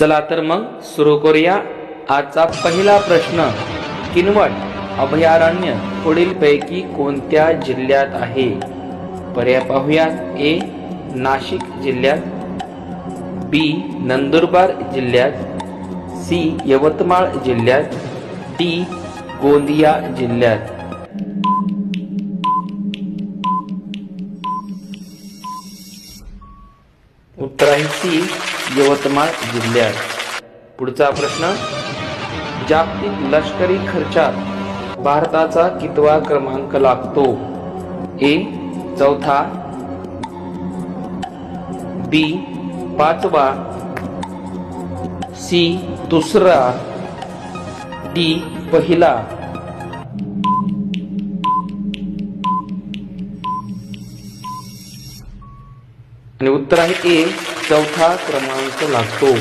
चला तर मग सुरू करूया आजचा पहिला प्रश्न. किनवट अभयारण्य पुढीलपैकी कोणत्या जिल्ह्यात आहे? पर्याय पाहूयात. ए. नाशिक जिल्ह्यात. बी. नंदुरबार जिल्ह्यात. सी. यवतमाळ जिल्ह्यात. डी. गोंदिया जिल्ह्यात. उत्तर आहे सी यवतमाळ जिल्ह्यात. पुढचा प्रश्न जागतिक लष्करी खर्चात भारताचा कितवा क्रमांक लागतो? ए चौथा. बी पाचवा. सी दुसरा. डी पहिला. आणि उत्तर आहे ए चौथा क्रमांक लागतो.